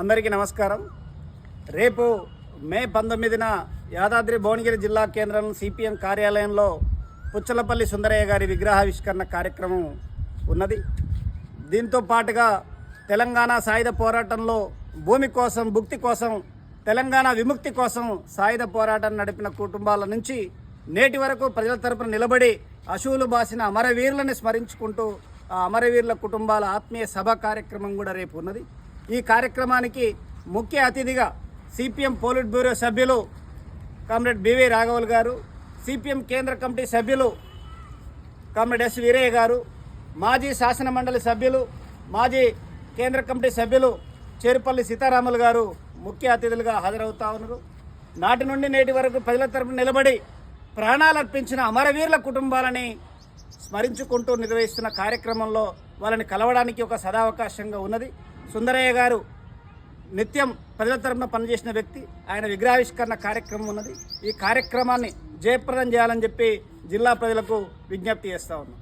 అందరికీ నమస్కారం. రేపు మే పంతొమ్మిదిన యాదాద్రి భువనగిరి జిల్లా కేంద్రం సిపిఎం కార్యాలయంలో పుచ్చలపల్లి సుందరయ్య గారి విగ్రహావిష్కరణ కార్యక్రమం ఉన్నది. దీంతో పాటుగా తెలంగాణ సాయుధ పోరాటంలో భూమి కోసం భుక్తి కోసం తెలంగాణ విముక్తి కోసం సాయుధ పోరాటం నడిపిన కుటుంబాల నుంచి నేటి వరకు ప్రజల తరపున నిలబడి అశువులు బాసిన అమరవీరులను స్మరించుకుంటూ ఆ అమరవీరుల కుటుంబాల ఆత్మీయ సభ కార్యక్రమం కూడా రేపు ఉన్నది. ఈ కార్యక్రమానికి ముఖ్య అతిథిగా సిపిఎం పోలిట్ బ్యూరో సభ్యులు కామ్రేడ్ బివి రాఘవల్ గారు సిపిఎం కేంద్ర కమిటీ సభ్యులు కామ్రేడ్ ఎస్ వీరయ్య గారు మాజీ శాసన మండలి సభ్యులు మాజీ కేంద్ర కమిటీ సభ్యులు చేరుపల్లి సీతారాములు గారు ముఖ్య అతిథులుగా హాజరవుతా ఉన్నారు. నాటి నుండి నేటి వరకు ప్రజల తరపున నిలబడి ప్రాణాలర్పించిన అమరవీరుల కుటుంబాలని స్మరించుకుంటూ నిర్వహిస్తున్న కార్యక్రమంలో వాళ్ళని కలవడానికి ఒక సదావకాశంగా ఉన్నది. సుందరయ్య గారు నిత్యం ప్రజల తరపున పనిచేసిన వ్యక్తి. ఆయన విగ్రహావిష్కరణ కార్యక్రమం ఉన్నది. ఈ కార్యక్రమాన్ని జయప్రదం చేయాలని చెప్పి జిల్లా ప్రజలకు విజ్ఞప్తి చేస్తా ఉన్నాం.